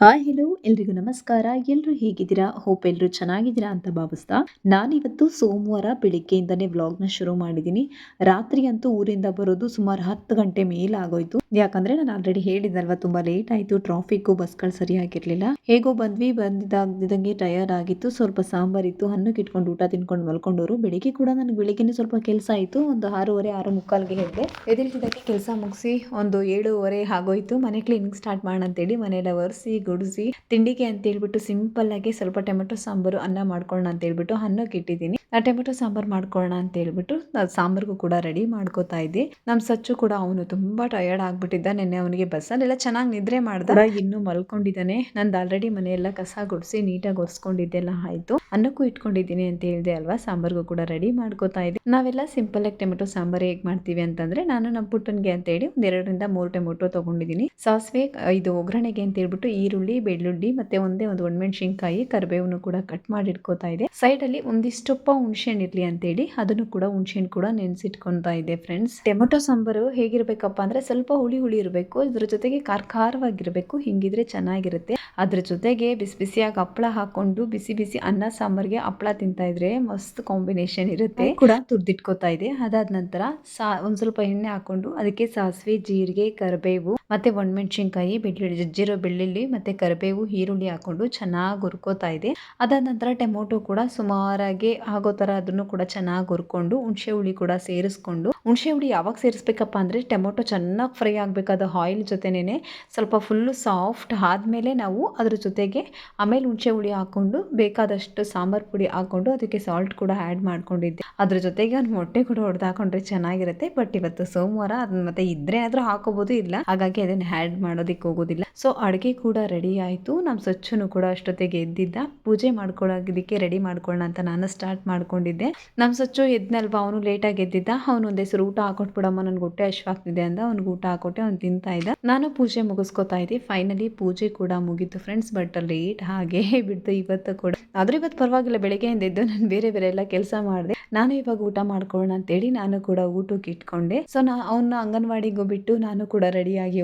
Hi hello ಎಲ್ರಿಗೂ ನಮಸ್ಕಾರ. ಎಲ್ಲರೂ ಹೇಗಿದ್ದೀರಾ? ಹೋಪ್ ಎಲ್ಲರೂ ಚೆನ್ನಾಗಿದ್ದೀರಾ ಅಂತ ಭಾವಿಸ್ತಾ. ನಾನಿವತ್ತು ಸೋಮವಾರ ಬೆಳಿಗ್ಗೆಯಿಂದನೇ ವ್ಲಾಗ್ನ ಶುರು ಮಾಡಿದ್ದೀನಿ. ರಾತ್ರಿ ಅಂತೂ ಊರಿಂದ ಬರೋದು ಸುಮಾರು ಹತ್ತು ಗಂಟೆ ಮೇಲಾಗೋಯ್ತು ಯಾಕಂದ್ರೆ ನಾನು ಆಲ್ರೆಡಿ ಹೇಳಿದ್ದಲ್ವ ತುಂಬಾ ಲೇಟ್ ಆಯಿತು. ಟ್ರಾಫಿಕ್ಕು ಬಸ್ಗಳು ಸರಿಯಾಗಿರಲಿಲ್ಲ. ಹೇಗೋ ಬಂದ್ವಿ, ಬಂದಿದ್ದಾಗ್ದಿದ್ದಂಗೆ ಟಯರ್ ಆಗಿತ್ತು. ಸ್ವಲ್ಪ ಸಾಂಬಾರಿತ್ತು ಹಣ್ಣು ಇಟ್ಕೊಂಡು ಊಟ ತಿನ್ಕೊಂಡು ಮಲ್ಕೊಂಡವರು ಬೆಳಿಗ್ಗೆ ಕೂಡ ನನಗೆ ಬೆಳಿಗ್ಗೆನೇ ಸ್ವಲ್ಪ ಕೆಲಸ ಆಯಿತು. ಒಂದು ಆರೂವರೆ, ಆರು ಮುಕ್ಕಾಲ್ಗೆ ಹೇಳಿದೆ. ಎದಿಲ್ತಿದ್ದಕ್ಕೆ ಕೆಲಸ ಮುಗಿಸಿ ಒಂದು ಏಳುವರೆ ಆಗೋಯ್ತು. ಮನೆ ಕ್ಲೀನಿಂಗ್ ಸ್ಟಾರ್ಟ್ ಮಾಡೋಣ ಅಂತೇಳಿ ಮನೆಯೆಲ್ಲ ಒರೆಸಿ ಗುಡಿಸಿ. ತಿಂಡಿಗೆ ಅಂತ ಹೇಳ್ಬಿಟ್ಟು ಸಿಂಪಲ್ ಆಗಿ ಸ್ವಲ್ಪ ಟೊಮೆಟೊ ಸಾಂಬಾರು ಅನ್ನ ಮಾಡ್ಕೊಳ್ಳೋಣ ಅಂತ ಹೇಳ್ಬಿಟ್ಟು ಅನ್ನಕ್ಕೆ ಇಟ್ಟಿದ್ದೀನಿ. ಆ ಟೊಮೆಟೊ ಸಾಂಬಾರು ಮಾಡ್ಕೊಳ್ಳೋಣ ಅಂತ ಹೇಳ್ಬಿಟ್ಟು ಸಾಂಬಾರ್ಗೂ ಕೂಡ ರೆಡಿ ಮಾಡ್ಕೋತಾ ಇದ್ದೆ. ನಮ್ಮ ಸಚ್ಚು ಕೂಡ ಅವನು ತುಂಬಾ ಟಯರ್ಡ್ ಆಗ್ಬಿಟ್ಟಿದ್ದ. ನಿನ್ನೆ ಅವನಿಗೆ ಬಸ್ಸಲ್ಲೆಲ್ಲ ಚೆನ್ನಾಗಿ ನಿದ್ರೆ ಮಾಡ್ದ. ಇನ್ನು ಮಲ್ಕೊಂಡಿದ್ದಾನೆ. ನಂದು ಆಲ್ರೆಡಿ ಮನೆಯೆಲ್ಲ ಕಸ ಗುಡಿಸಿ ನೀಟಾಗಿ ಒರೆಸ್ಕೊಂಡಿದ್ದೆಲ್ಲ ಆಯ್ತು. ಅನ್ನಕ್ಕೂ ಇಟ್ಕೊಂಡಿದ್ದೀನಿ ಅಂತ ಹೇಳಿದೆ ಅಲ್ವಾ? ಸಾಂಬಾರ್ಗೂ ಕೂಡ ರೆಡಿ ಮಾಡ್ಕೋತಾ ಇದ್ದೆ. ನಾವೆಲ್ಲ ಸಿಂಪಲ್ ಆಗಿ ಟೊಮೆಟೊ ಸಾಂಬಾರು ಹೇಗೆ ಮಾಡ್ತೀವಿ ಅಂತಂದ್ರೆ ನಾನು ನಮ್ಮ ಪುಟ್ಟನ್ಗೆ ಅಂತ ಹೇಳಿ ಒಂದ್ ಎರಡರಿಂದ ಮೂರು ಟೊಮೆಟೊ ತಗೊಂಡಿದ್ದೀನಿ. ಸಾಸಿವೆ ಇದು ಒಗ್ಗರಣೆಗೆ ಅಂತ ಹೇಳ್ಬಿಟ್ಟು ಈರುಳ್ಳಿ ಬೆಳ್ಳುಳ್ಳಿ ಮತ್ತೆ ಒಂದೇ ಒಂದು ಒಣಮೆಣಸಿನ್ಕಾಯಿ ಕರಿಬೇವನ್ನು ಕೂಡ ಕಟ್ ಮಾಡಿ ಇಟ್ಕೋತಾ ಇದೆ. ಸೈಡ್ ಅಲ್ಲಿ ಒಂದಿಷ್ಟುಪ್ಪ ಹುಣಸೆಹಣ್ಣು ಇರ್ಲಿ ಅಂತೇಳಿ ಅದನ್ನು ಕೂಡ ಹುಣಸೆಹಣ್ಣು ಕೂಡ ನೆನೆಸಿಟ್ಕೊತಾ ಇದೆ ಫ್ರೆಂಡ್ಸ್ ಟೊಮೆಟೊ ಸಾಂಬಾರು ಹೇಗಿರ್ಬೇಕಪ್ಪ ಅಂದ್ರೆ ಸ್ವಲ್ಪ ಹುಳಿ ಹುಳಿ ಇರಬೇಕು ಇದ್ರ ಜೊತೆಗೆ ಖಾರ ಖಾರವಾಗಿರ್ಬೇಕು ಹಿಂಗಿದ್ರೆ ಚೆನ್ನಾಗಿರುತ್ತೆ. ಅದ್ರ ಜೊತೆಗೆ ಬಿಸಿ ಬಿಸಿಯಾಗಿ ಹಪ್ಪಳ ಹಾಕೊಂಡು ಬಿಸಿ ಬಿಸಿ ಅನ್ನ ಸಾಂಬಾರ್ಗೆ ಹಪ್ಪಳ ತಿಂತಾ ಇದ್ರೆ ಮಸ್ತ್ ಕಾಂಬಿನೇಷನ್ ಇರುತ್ತೆ. ಕೂಡ ತುರ್ದಿಟ್ಕೋತಾ ಇದೆ. ಅದಾದ ನಂತರ ಸಾ ಒಂದ್ ಸ್ವಲ್ಪ ಎಣ್ಣೆ ಹಾಕೊಂಡು ಅದಕ್ಕೆ ಸಾಸಿವೆ ಜೀರಿಗೆ ಕರಿಬೇವು ಮತ್ತೆ ಒಣಮೆಣಸಿನ್ಕಾಯಿ ಬೆಳ್ಳುಳ್ಳಿ ಜಜ್ಜಿರೋ ಬೆಳ್ಳುಳ್ಳಿ ಮತ್ತೆ ಕರಿಬೇವು, ಈರುಳ್ಳಿ ಹಾಕೊಂಡು ಚೆನ್ನಾಗಿ ಹುರ್ಕೋತಾ ಇದೆ. ಅದಾದ ನಂತರ ಟೊಮೊಟೊ ಕೂಡ ಸುಮಾರಾಗಿ ಆಗೋ ತರ ಅದನ್ನು ಕೂಡ ಚೆನ್ನಾಗಿ ಹುರ್ಕೊಂಡು, ಹುಣಸೆ ಹುಳಿ ಕೂಡ ಸೇರಿಸ್ಕೊಂಡು, ಹುಣಸೆ ಹುಳಿ ಯಾವಾಗ ಸೇರಿಸ್ಬೇಕಪ್ಪ ಅಂದ್ರೆ ಟೊಮೊಟೊ ಚೆನ್ನಾಗಿ ಫ್ರೈ ಆಗಬೇಕಾದ ಆಯಿಲ್ ಜೊತೆನೇ ಸ್ವಲ್ಪ ಫುಲ್ಲು ಸಾಫ್ಟ್ ಆದಮೇಲೆ ನಾವು ಅದ್ರ ಜೊತೆಗೆ ಆಮೇಲೆ ಹುಣಸೆ ಹುಳಿ ಹಾಕೊಂಡು ಬೇಕಾದಷ್ಟು ಸಾಂಬಾರ್ ಪುಡಿ ಹಾಕೊಂಡು ಅದಕ್ಕೆ ಸಾಲ್ಟ್ ಕೂಡ ಆ್ಯಡ್ ಮಾಡ್ಕೊಂಡಿದ್ದೆ. ಅದ್ರ ಜೊತೆಗೆ ಒಂದು ಮೊಟ್ಟೆ ಕೂಡ ಹೊಡೆದು ಹಾಕೊಂಡ್ರೆ ಚೆನ್ನಾಗಿರುತ್ತೆ. ಬಟ್ ಇವತ್ತು ಸೋಮವಾರ ಅದನ್ನ ಮತ್ತೆ ಇದ್ರೆ ಆದ್ರೂ ಹಾಕೋಬಹುದು ಇಲ್ಲ. ಹಾಗಾಗಿ ಅದನ್ನ ಆ್ಯಡ್ ಮಾಡೋದಕ್ಕೆ ಹೋಗೋದಿಲ್ಲ. ಸೊ ಅಡುಗೆ ಕೂಡ ರೆಡಿ ಆಯಿತು. ನಮ್ಮ ಸ್ವಚ್ಛನು ಕೂಡ ಅಷ್ಟೊತ್ತಿಗೆ ಎದ್ದಿದ್ದ. ಪೂಜೆ ಮಾಡ್ಕೊಳ್ಳೋದಕ್ಕೆ ರೆಡಿ ಮಾಡ್ಕೊಳ್ಳೋಣ ಅಂತ ನಾನು ಸ್ಟಾರ್ಟ್ ಮಾಡ್ಕೊಂಡಿದ್ದೆ. ನಮ್ಮ ಸ್ವಚ್ಛ ಎದ್ನಲ್ವಾ? ಅವನು ಲೇಟಾಗಿ ಎದ್ದಿದ್ದ. ಅವನು ಒಂದ್ ಹೆಸರು ಊಟ ಹಾಕೊಟ್ಬಿಡಮ್ಮ ನನ್ಗೆ ಹೊಟ್ಟೆ ಆಗ್ತಿದೆ ಅಂತ ಅವ್ನಿಗೆ ಊಟ ಹಾಕೊಟ್ಟೆ, ಅವ್ನು ತಿಂತಾ ಇದ್ದ. ನಾನು ಪೂಜೆ ಮುಗಿಸ್ಕೊತಾ ಇದ್ದೆ. ಫೈನಲಿ ಪೂಜೆ ಕೂಡ ಮುಗೀತು ಫ್ರೆಂಡ್ಸ್ ಬಟ್ ಲೇಟ್ ಹಾಗೆ ಬಿಡ್ತು ಇವತ್ತು ಕೂಡ. ಆದ್ರೆ ಇವತ್ತು ಪರವಾಗಿಲ್ಲ, ಬೆಳಗ್ಗೆಯಿಂದ ಎದ್ದು ನಾನು ಬೇರೆ ಬೇರೆ ಎಲ್ಲ ಕೆಲಸ ಮಾಡಿದೆ. ನಾನು ಇವಾಗ ಊಟ ಮಾಡ್ಕೊಳ್ಳೋಣ ಅಂತೇಳಿ ನಾನು ಕೂಡ ಊಟಕ್ಕೆ ಇಟ್ಕೊಂಡೆ. ಸೊ ನಾ ಅವನ್ನ ಅಂಗನವಾಡಿಗೂ ಬಿಟ್ಟು ನಾನು ಕೂಡ ರೆಡಿಯಾಗಿ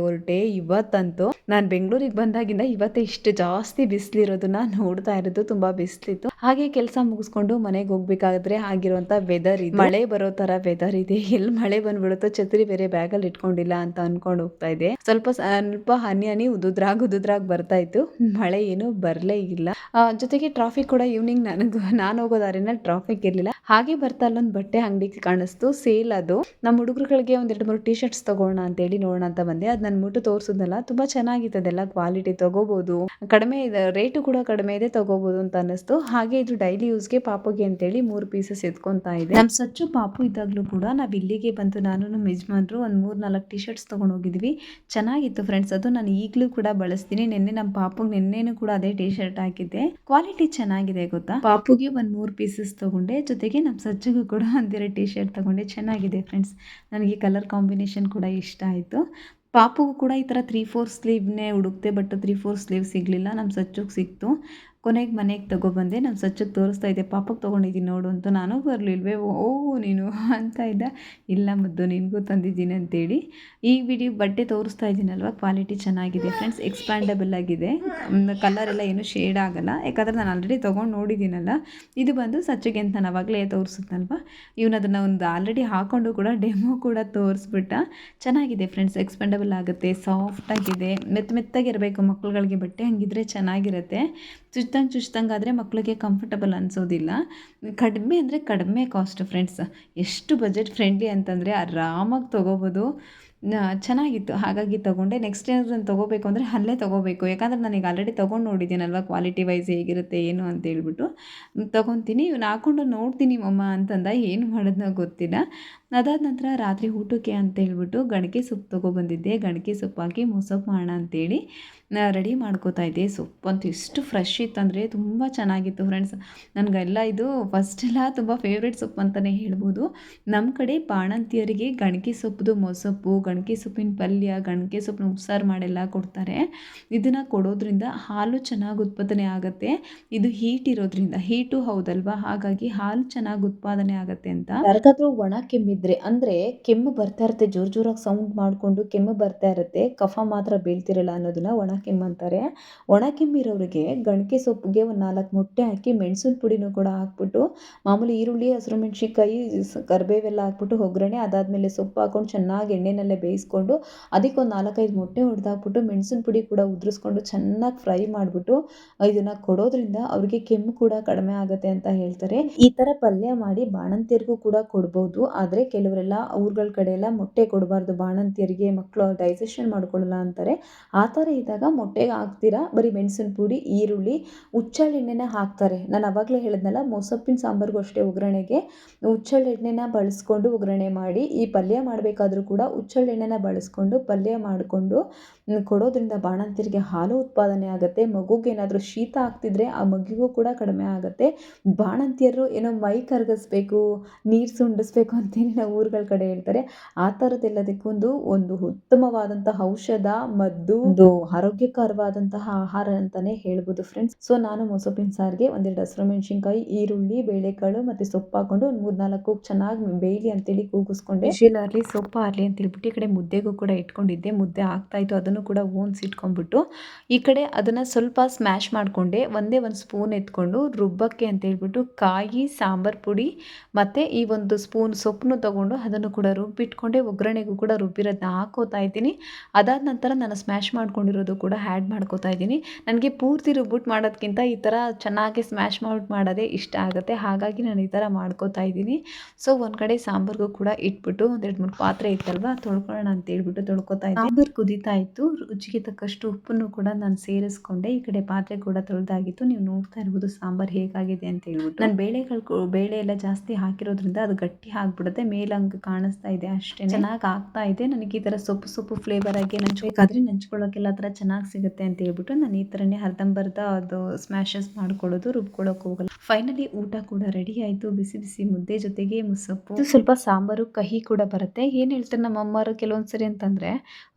ಇವತ್ತಂತೂ ನಾನು ಬೆಂಗಳೂರಿಗೆ ಬಂದಾಗಿಂದ ಇವತ್ತೇ ಇಷ್ಟು ಜಾಸ್ತಿ ಬಿಸಿಲಿರೋದನ್ನ ನೋಡ್ತಾ ಇರೋದು ತುಂಬಾ ಬಿಸಿಲಿತ್ತು. ಹಾಗೆ ಕೆಲಸ ಮುಗಿಸ್ಕೊಂಡು ಮನೆಗೆ ಹೋಗ್ಬೇಕಾದ್ರೆ ಆಗಿರುವಂತ ವೆದರ್ ಇದೆ. ಮಳೆ ಬರೋ ತರ ವೆದರ್ ಇದೆ. ಎಲ್ಲಿ ಮಳೆ ಬಂದ್ಬಿಡುತ್ತೋ ಛತ್ರಿ ಬೇರೆ ಬ್ಯಾಗಲ್ಲಿ ಇಟ್ಕೊಂಡಿಲ್ಲ ಅಂತ ಅನ್ಕೊಂಡು ಹೋಗ್ತಾ ಇದೆ. ಸ್ವಲ್ಪ ಸ್ವಲ್ಪ ಹನಿ ಹನಿ ಉದುದ್ರಾಗ್ ಉದುದ್ರಾಗ್ ಬರ್ತಾ ಇತ್ತು. ಮಳೆ ಏನು ಬರಲೇ ಇಲ್ಲ. ಜೊತೆಗೆ ಟ್ರಾಫಿಕ್ ಕೂಡ ಈವ್ನಿಂಗ್ ನನಗೆ, ನಾನು ಹೋಗೋದಾರಿನ ಟ್ರಾಫಿಕ್ ಇರಲಿಲ್ಲ. ಹಾಗೆ ಬರ್ತಾ ಅಲ್ಲೊಂದು ಬಟ್ಟೆ ಅಂಗಡಿ ಕಾಣಿಸ್ತು. ಸೇಲ್ ಅದು. ನಮ್ಮ ಹುಡುಗರುಗಳಿಗೆ ಒಂದ್ ಮೂರು ಟಿ ಶರ್ಟ್ಸ್ ತಗೋಣ ಅಂತ ಹೇಳಿ ನೋಡೋಣ ಅಂತ ಬಂದೆ. ಅದು ಮುಟ್ಟು ತೋರಿಸಿದ್ನಲ್ಲ ತುಂಬಾ ಚೆನ್ನಾಗಿತ್ತು ಅದೆಲ್ಲ ಕ್ವಾಲಿಟಿ ತಗೋಬಹುದು ಕಡಿಮೆ ಇದೆ ರೇಟು ಕೂಡ ಕಡಿಮೆ ಇದೆ ತಗೋಬಹುದು ಅಂತ ಅನ್ನಿಸ್ತು. ಹಾಗೆ ಇದು ಡೈಲಿ ಯೂಸ್ಗೆ ಪಾಪುಗೆ ಅಂತೇಳಿ ಮೂರು ಪೀಸಸ್ ಎತ್ಕೊತಾ ಇದೆ. ನಮ್ಮ ಸಚ್ಚು ಪಾಪು ಇದ್ದಾಗಲೂ ಕೂಡ ನಾವು ಇಲ್ಲಿಗೆ ಬಂತು ನಾನು ನಮ್ಮ ಯಜಮಾನ್ರು ಒಂದು ಮೂರು ನಾಲ್ಕು ಟಿ ಶರ್ಟ್ಸ್ ತೊಗೊಂಡು ಹೋಗಿದ್ವಿ. ಚೆನ್ನಾಗಿತ್ತು ಫ್ರೆಂಡ್ಸ್ ಅದು ನಾನು ಈಗಲೂ ಕೂಡ ಬಳಸ್ತೀನಿ. ನಿನ್ನೆ ನಮ್ಮ ಪಾಪುಗೆ ನಿನ್ನೆನೂ ಕೂಡ ಅದೇ ಟಿ ಶರ್ಟ್ ಹಾಕಿದ್ದೆ. ಕ್ವಾಲಿಟಿ ಚೆನ್ನಾಗಿದೆ ಗೊತ್ತಾ? ಪಾಪುಗೆ ಒಂದು ಮೂರು ಪೀಸಸ್ ತಗೊಂಡೆ, ಜೊತೆಗೆ ನಮ್ಮ ಸಜ್ಜಿಗೂ ಕೂಡ ಒಂದೆರಡು ಟಿ ಶರ್ಟ್ ತಗೊಂಡೆ. ಚೆನ್ನಾಗಿದೆ ಫ್ರೆಂಡ್ಸ್ ನನಗೆ ಕಲರ್ ಕಾಂಬಿನೇಷನ್ ಕೂಡ ಇಷ್ಟ ಆಯಿತು. ಪಾಪುಗೂ ಕೂಡ ಈ ಥರ ತ್ರೀ ಫೋರ್ ಸ್ಲೀವ್ನೇ ಹುಡುಕ್ತೆ ಬಟ್ ತ್ರೀ ಫೋರ್ ಸ್ಲೀವ್ ಸಿಗಲಿಲ್ಲ. ನಮ್ಮ ಸಚ್ಚುಗೆ ಸಿಕ್ತು. ಕೊನೆಗೆ ಮನೆಗೆ ತಗೊಬಂದೆ, ನಾನು ಸ್ವಚ್ಛಕ್ಕೆ ತೋರಿಸ್ತಾ ಇದ್ದೆ. ಪಾಪಕ್ಕೆ ತೊಗೊಂಡಿದ್ದೀನಿ ನೋಡು ಅಂತ ನಾನು ಬರಲಿಲ್ವೇ? ಓ ನೀನು ಅಂತ ಇದ್ದ. ಇಲ್ಲ ಮದ್ದು, ನಿನಗೂ ತಂದಿದ್ದೀನಿ ಅಂತೇಳಿ. ಈ ವಿಡಿಯೋ ಬಟ್ಟೆ ತೋರಿಸ್ತಾ ಇದ್ದೀನಲ್ವ? ಕ್ವಾಲಿಟಿ ಚೆನ್ನಾಗಿದೆ ಫ್ರೆಂಡ್ಸ್, ಎಕ್ಸ್ಪ್ಯಾಂಡಬಲ್ ಆಗಿದೆ. ಕಲರ್ ಎಲ್ಲ ಏನು ಶೇಡ್ ಆಗಲ್ಲ. ಯಾಕಂದರೆ ನಾನು ಆಲ್ರೆಡಿ ತೊಗೊಂಡು ನೋಡಿದ್ದೀನಲ್ಲ. ಇದು ಬಂದು ಸ್ವಚ್ಛಗೆ ಅಂತ ನಾನು ಅವಾಗಲೇ ತೋರಿಸುತ್ತಲ್ವ? ಇವನು ಅದನ್ನು ಒಂದು ಆಲ್ರೆಡಿ ಹಾಕೊಂಡು ಕೂಡ ಡೆಮೋ ಕೂಡ ತೋರಿಸ್ಬಿಟ್ಟ. ಚೆನ್ನಾಗಿದೆ ಫ್ರೆಂಡ್ಸ್ ಎಕ್ಸ್ಪೆಂಡಬಲ್ ಆಗುತ್ತೆ ಸಾಫ್ಟಾಗಿದೆ ಮೆತ್ತ ಮೆತ್ತಾಗಿರಬೇಕು ಮಕ್ಕಳುಗಳಿಗೆ ಬಟ್ಟೆ ಹಂಗಿದ್ರೆ ಚೆನ್ನಾಗಿರುತ್ತೆ. ಚುಚ್ತಂಗೆ ಆದರೆ ಮಕ್ಕಳಿಗೆ ಕಂಫರ್ಟಬಲ್ ಅನಿಸೋದಿಲ್ಲ. ಕಡಿಮೆ ಅಂದರೆ ಕಡಿಮೆ ಕಾಸ್ಟ್ ಫ್ರೆಂಡ್ಸ್ ಎಷ್ಟು ಬಜೆಟ್ ಫ್ರೆಂಡ್ಲಿ ಅಂತಂದರೆ ಆರಾಮಾಗಿ ತೊಗೋಬೋದು. ಚೆನ್ನಾಗಿತ್ತು. ಹಾಗಾಗಿ ತೊಗೊಂಡೆ. ನೆಕ್ಸ್ಟ್ ಏನಾದರೂ ತೊಗೋಬೇಕು ಅಂದರೆ ಅಲ್ಲೇ ತೊಗೋಬೇಕು. ಯಾಕಂದರೆ ನನಗೆ ಆಲ್ರೆಡಿ ತೊಗೊಂಡು ನೋಡಿದ್ದೀನಲ್ವ ಕ್ವಾಲಿಟಿ ವೈಸ್ ಹೇಗಿರುತ್ತೆ, ಏನು ಅಂತ ಹೇಳ್ಬಿಟ್ಟು. ತೊಗೊತೀನಿ. ಇವ್ನು ಹಾಕ್ಕೊಂಡು ನೋಡ್ತೀನಿ ಮಮ್ಮ ಅಂತಂದ. ಏನು ಮಾಡೋದನ್ನ ಗೊತ್ತಿಲ್ಲ. ಅದಾದ ನಂತರ ರಾತ್ರಿ ಊಟಕ್ಕೆ ಅಂತ ಹೇಳ್ಬಿಟ್ಟು ಗಣಕೆ ಸೊಪ್ಪು ತೊಗೊಬಂದಿದ್ದೆ. ಗಣಕೆ ಸೊಪ್ಪು ಹಾಕಿ ಮೊಸಪ್ಪು ಮಾಡೋಣ ಅಂತೇಳಿ ರೆಡಿ ಮಾಡ್ಕೋತಾ ಇದ್ದೆ. ಸೊಪ್ಪಂತೂ ಎಷ್ಟು ಫ್ರೆಶ್ ಇತ್ತಂದರೆ ತುಂಬ ಚೆನ್ನಾಗಿತ್ತು ಫ್ರೆಂಡ್ಸ್ ನನಗೆಲ್ಲ ಇದು ಫಸ್ಟೆಲ್ಲ ತುಂಬ ಫೇವ್ರೇಟ್ ಸೊಪ್ಪು ಅಂತಲೇ ಹೇಳ್ಬೋದು. ನಮ್ಮ ಕಡೆ ಬಾಣಂತಿಯರಿಗೆ ಗಣಕೆ ಸೊಪ್ಪುದು ಮೊಸಪ್ಪು ಗಣಕೆ ಸೊಪ್ಪಿನ ಪಲ್ಯ, ಗಣಕೆ ಸೊಪ್ಪಿನ ಉಪ್ಸಾರು ಮಾಡೆಲ್ಲ ಕೊಡ್ತಾರೆ. ಇದನ್ನು ಕೊಡೋದ್ರಿಂದ ಹಾಲು ಚೆನ್ನಾಗಿ ಉತ್ಪಾದನೆ ಆಗುತ್ತೆ. ಇದು ಹೀಟ್ ಇರೋದ್ರಿಂದ. ಹೀಟು ಹೌದಲ್ವಾ? ಹಾಗಾಗಿ ಹಾಲು ಚೆನ್ನಾಗಿ ಉತ್ಪಾದನೆ ಆಗುತ್ತೆ ಅಂತ. ಯಾರಿಗಾದ್ರೂ ಒಣ ಕೆಮ್ಮಿದ್ರೆ, ಅಂದರೆ ಕೆಮ್ಮು ಬರ್ತಾ ಇರುತ್ತೆ. ಜೋರು ಜೋರಾಗಿ ಸೌಂಡ್ ಮಾಡಿಕೊಂಡು ಕೆಮ್ಮು ಬರ್ತಾ ಇರುತ್ತೆ. ಕಫ ಮಾತ್ರ ಬೀಳ್ತಿರಲ್ಲ ಅನ್ನೋದನ್ನ ಒಣ ಕೆಮ್ಮು ಅಂತಾರೆ. ಒಣ ಕೆಮ್ಮಿರೋರಿಗೆ ಗಣಕೆ ಸೊಪ್ಪಿಗೆ ಒಂದು ನಾಲ್ಕು ಮೊಟ್ಟೆ ಹಾಕಿ, ಮೆಣಸಿನ ಪುಡಿನೂ ಕೂಡ ಹಾಕ್ಬಿಟ್ಟು, ಮಾಮೂಲಿ ಈರುಳ್ಳಿ, ಹಸಿರು ಮೆಣಸಿನ್ಕಾಯಿ ಕರ್ಬೇವೆಲ್ಲ ಹಾಕ್ಬಿಟ್ಟು, ಒಗ್ಗರಣೆ ಅದಾದಮೇಲೆ ಸೊಪ್ಪು ಹಾಕೊಂಡು ಚೆನ್ನಾಗಿ ಎಣ್ಣೆನಲ್ಲೇ ಬೇಯಿಸ್ಕೊಂಡು ಅದಕ್ಕೊಂದು ನಾಲ್ಕೈದು ಮೊಟ್ಟೆ ಹೊಡೆದಾಕ್ಬಿಟ್ಟು ಮೆಣಸಿನ ಪುಡಿ ಕೂಡ ಉದುರಿಸ್ಕೊಂಡು ಚೆನ್ನಾಗಿ ಫ್ರೈ ಮಾಡಿಬಿಟ್ಟು ಇದನ್ನು ಕೊಡೋದ್ರಿಂದ ಅವ್ರಿಗೆ ಕೆಮ್ಮು ಕೂಡ ಕಡಿಮೆ ಆಗುತ್ತೆ ಅಂತ ಹೇಳ್ತಾರೆ. ಈ ಥರ ಪಲ್ಯ ಮಾಡಿ ಬಾಣಂತಿಯರಿಗೂ ಕೂಡ ಕೊಡ್ಬೋದು. ಆದರೆ ಕೆಲವರೆಲ್ಲ ಊರುಗಳ ಕಡೆ ಎಲ್ಲ ಮೊಟ್ಟೆ ಕೊಡಬಾರ್ದು, ಬಾಣಂತಿಯರಿಗೆ ಮಕ್ಕಳು ಡೈಜೆಷನ್ ಮಾಡ್ಕೊಳ್ಳಲ್ಲ ಅಂತಾರೆ. ಆ ಥರ ಇದ್ದಾಗ ಮೊಟ್ಟೆಗೆ ಹಾಕ್ತೀರಾ? ಬರೀ ಮೆಣಸಿನ ಪುಡಿ, ಈರುಳ್ಳಿ ಹುಚ್ಚೆಳ್ಳೆಣ್ಣೆನ ಹಾಕ್ತಾರೆ. ನಾನು ಅವಾಗಲೇ ಹೇಳಿದ್ನಲ್ಲ, ಮೊಸಪ್ಪಿನ ಸಾಂಬಾರ್ಗೂ ಅಷ್ಟೇ ಒಗ್ಗರಣೆಗೆ. ಹುಚ್ಚೆಳ್ಳೆಣ್ಣೆನ ಬಳಸ್ಕೊಂಡು ಒಗ್ಗರಣೆ ಮಾಡಿ, ಈ ಪಲ್ಯ ಮಾಡಬೇಕಾದ್ರೂ ಕೂಡ ಹುಚ್ಚೆಳ್ಳೆಣ್ಣೆನ ಬಳಸ್ಕೊಂಡು ಪಲ್ಯ ಮಾಡಿಕೊಂಡು ಕೊಡೋದ್ರಿಂದ ಬಾಣಂತಿಯರಿಗೆ ಹಾಲು ಉತ್ಪಾದನೆ ಆಗುತ್ತೆ, ಮಗುಗೆ ಏನಾದರೂ ಶೀತ ಆಗ್ತಿದ್ರೆ ಆ ಮಗುಗೂ ಕೂಡ ಕಡಿಮೆ ಆಗುತ್ತೆ. ಬಾಣಂತಿಯರು ಏನೋ ಮೈ ಕರಗಿಸ್ಬೇಕು, ನೀರು ಸುಂಡಿಸ್ಬೇಕು ಅಂತೇಳಿ ನಾವು ಊರುಗಳ ಕಡೆ ಹೇಳ್ತಾರೆ. ಆ ಥರದ್ದೆಲ್ಲದಕ್ಕೊಂದು ಒಂದು ಉತ್ತಮವಾದಂತಹ ಔಷಧ ಮದ್ದು ಒಂದು ಆರೋಗ್ಯಕರವಾದಂತಹ ಆಹಾರ ಅಂತಲೇ ಹೇಳ್ಬೋದು ಫ್ರೆಂಡ್ಸ್ ಸೊ ನಾನು ಮೊಸಪಿನ ಸಾರಿಗೆ ಒಂದೆರಡು ಹಸಿರು ಮೆಣಸಿನ್ಕಾಯಿ, ಈರುಳ್ಳಿ, ಬೇಳೆಕಾಳು ಮತ್ತು ಸೊಪ್ಪು ಹಾಕೊಂಡು ಒಂದು ಮೂರು ನಾಲ್ಕು ಚೆನ್ನಾಗಿ ಬೇಯಲಿ ಅಂತೇಳಿ ಕೂಗಿಸ್ಕೊಂಡೆ. ಶೀಲ ಆಗಲಿ, ಸೊಪ್ಪು ಆಗಲಿ ಅಂತ ಹೇಳ್ಬಿಟ್ಟು ಈ ಕಡೆ ಮುದ್ದೆಗೂ ಕೂಡ ಇಟ್ಕೊಂಡಿದ್ದೆ. ಮುದ್ದೆ ಆಗ್ತಾ ಇತ್ತು, ಅದನ್ನು ಕೂಡ ಓನ್ಸ್ ಇಟ್ಕೊಂಡ್ಬಿಟ್ಟು ಈ ಕಡೆ ಅದನ್ನು ಸ್ವಲ್ಪ ಸ್ಮ್ಯಾಶ್ ಮಾಡಿಕೊಂಡೆ, ಒಂದೇ ಒಂದು ಸ್ಪೂನ್ ಎತ್ಕೊಂಡು ರುಬ್ಬಕ್ಕೆ ಅಂತ ಹೇಳ್ಬಿಟ್ಟು ಕಾಯಿ, ಸಾಂಬಾರು ಪುಡಿ ಮತ್ತು ಈ ಒಂದು ಸ್ಪೂನ್ ಸೊಪ್ಪನ್ನು ತೊಗೊಂಡು ಅದನ್ನು ಕೂಡ ರುಬ್ಬಿಟ್ಕೊಂಡೆ, ಒಗ್ಗರಣೆಗೂ ಕೂಡ ರುಬ್ಬಿರೋದನ್ನ ಹಾಕೋತಾ ಇದ್ದೀನಿ. ಅದಾದ ನಂತರ ನಾನು ಸ್ಮ್ಯಾಶ್ ಮಾಡ್ಕೊಂಡಿರೋದು ಕೂಡ ಆ್ಯಡ್ ಮಾಡ್ಕೋತಾ ಇದ್ದೀನಿ. ನನಗೆ ಪೂರ್ತಿ ರುಬ್ಬಿಟ್ಟು ಮಾಡೋದಕ್ಕಿಂತ ಈ ಥರ ಚೆನ್ನಾಗಿ ಸ್ಮ್ಯಾಶ್ ಮಾಡ್ಬಿಟ್ಟು ಮಾಡೋದೇ ಇಷ್ಟ ಆಗುತ್ತೆ, ಹಾಗಾಗಿ ನಾನು ಈ ಥರ ಮಾಡ್ಕೋತಾ ಇದ್ದೀನಿ. ಸೊ ಒಂದು ಕಡೆ ಸಾಂಬಾರ್ಗೂ ಕೂಡ ಇಟ್ಬಿಟ್ಟು ಒಂದೆರಡು ಮೂರು ಪಾತ್ರೆ ಇತ್ತಲ್ವ, ತೊಳ್ಕೊಳ್ಳೋಣ ಅಂತ ಹೇಳ್ಬಿಟ್ಟು ತೊಳ್ಕೊತಾ ಇದ್ದೀನಿ. ಸಾಂಬಾರು ಕುದೀತಾ ಇತ್ತು. ರುಚಿಗೆ ತಕ್ಕಷ್ಟು ಉಪ್ಪನ್ನು ಕೂಡ ನಾನು ಸೇರಿಸ್ಕೊಂಡೆ. ಈ ಕಡೆ ಪಾತ್ರೆ ಕೂಡ ತೊಳೆದಾಗಿತ್ತು. ನೀವು ನೋಡ್ತಾ ಇರ್ಬೋದು ಸಾಂಬಾರು ಹೇಗಾಗಿದೆ ಅಂತ ಹೇಳ್ಬಿಟ್ಟು. ನಾನು ಬೇಳೆಗಳು ಬೇಳೆ ಎಲ್ಲ ಜಾಸ್ತಿ ಹಾಕಿರೋದ್ರಿಂದ ಅದು ಗಟ್ಟಿ ಆಗ್ಬಿಡುತ್ತೆ. ಮೇಲಂಗೆ ಕಾಣಿಸ್ತಾ ಇದೆ ಅಷ್ಟೇ ಚೆನ್ನಾಗಿ ಆಗ್ತಾ ಇದೆ. ನನಗೆ ಈ ಥರ ಸೊಪ್ಪು ಸೊಪ್ಪು ಫ್ಲೇವರ್ ಆಗಿ ನಂಚ್ಬೇಕಾದ್ರೆ ನಂಚ್ಕೊಳ್ಳೋಕೆಲ್ಲ ಥರ ಚೆನ್ನಾಗಿ ಸಿಗುತ್ತೆ ಅಂತ ಹೇಳ್ಬಿಟ್ಟು ನಾನು ಈ ಥರನೇ ಹರ್ದಂಬರ್ದ ಅದು ಸ್ಮ್ಯಾಶಸ್ ಮಾಡ್ಕೊಳ್ಳೋದು ರುಬ್ಕೊಳ್ಳೋಕೆ ಹೋಗಲ್ಲ. ಫೈನಲಿ ಊಟ ಕೂಡ ರೆಡಿ ಆಯಿತು. ಬಿಸಿ ಬಿಸಿ ಮುದ್ದೆ ಜೊತೆಗೆ ಮುಸಪ್ಪು ಇದು ಸ್ವಲ್ಪ ಸಾಂಬಾರು ಕಹಿ ಕೂಡ ಬರುತ್ತೆ. ಏನು ಹೇಳ್ತಾರೆ ನಮ್ಮ ಕೆಲವೊಂದ್ಸರಿ ಕೆಲವೊಂದು ಸರಿ ಅಂತಂದರೆ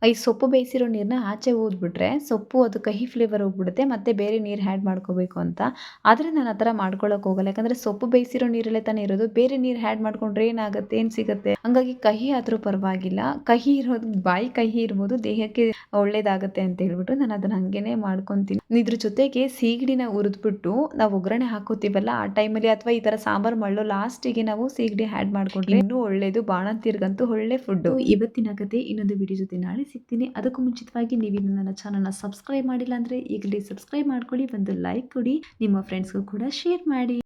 ಈ ಸೊಪ್ಪು ಬೇಯಿಸಿರೋ ನೀರನ್ನ ಆಚೆ ಊದ್ಬಿಟ್ರೆ ಸೊಪ್ಪು ಅದು ಕಹಿ ಫ್ಲೇವರ್ ಹೋಗ್ಬಿಡುತ್ತೆ, ಮತ್ತೆ ಬೇರೆ ನೀರು ಹ್ಯಾಡ್ ಮಾಡ್ಕೋಬೇಕು ಅಂತ. ಆದರೆ ನಾನು ಆ ಥರ ಮಾಡ್ಕೊಳ್ಳೋಕೆ ಹೋಗಲ್ಲ. ಯಾಕಂದರೆ ಸೊಪ್ಪು ಬೇಯಿಸಿರೋ ನೀರಲ್ಲೇ ತಾನೇ ಇರೋದು. ಬೇರೆ ನೀರು ಹ್ಯಾಡ್ ಮಾಡ್ಕೊಂಡ್ರೆ ಏನಾಗುತ್ತೆ, ಏನು ಸಿಗುತ್ತೆ? ಹಂಗಾಗಿ ಕಹಿ ಆದರೂ ಪರವಾಗಿಲ್ಲ. ಕಹಿ ಇರೋದು, ಬಾಯಿ ಕಹಿ ಇರ್ಬೋದು, ದೇಹಕ್ಕೆ ಒಳ್ಳೇದಾಗುತ್ತೆ ಅಂತ ಹೇಳ್ಬಿಟ್ಟು ನಾನು ಅದನ್ನ ಹಂಗೆನೇ ಮಾಡ್ಕೊತೀನಿ. ಇದ್ರ ಜೊತೆಗೆ ಸೀಗಡಿನ ಹುರಿದ್ಬಿಟ್ಟು ನಾವು ಒಗ್ಗರಣೆ ಹಾಕೋತೀವಲ್ಲ, ಆ ಟೈಮಲ್ಲಿ ಅಥವಾ ಈ ಥರ ಸಾಂಬಾರು ಮಾಡೋ ಲಾಸ್ಟಿಗೆ ನಾವು ಸೀಗಡಿ ಆ್ಯಡ್ ಮಾಡ್ಕೊಂಡ್ರೆ ಇನ್ನೂ ಒಳ್ಳೇದು. ಬಾಣಂತಿರ್ಗಂತೂ ಒಳ್ಳೆ ಫುಡ್ಡು ಇವತ್ತಿನ ಕತೆ ಇನ್ನೊಂದು ವಿಡಿಯೋ ಜೊತೆ ನಾಳೆ ಸಿಗ್ತೀನಿ. ಅದಕ್ಕೂ ನೀವು ನನ್ನ ಚಾನಲ್ನ ಸಬ್ಸ್ಕ್ರೈಬ್ ಮಾಡಿಲ್ಲ ಅಂದರೆ ಈಗಲೇ ಸಬ್ಸ್ಕ್ರೈಬ್ ಮಾಡ್ಕೊಳ್ಳಿ, ಒಂದು ಲೈಕ್ ಕೊಡಿ, ನಿಮ್ಮ ಫ್ರೆಂಡ್ಸ್ಗೂ ಕೂಡ ಶೇರ್ ಮಾಡಿ.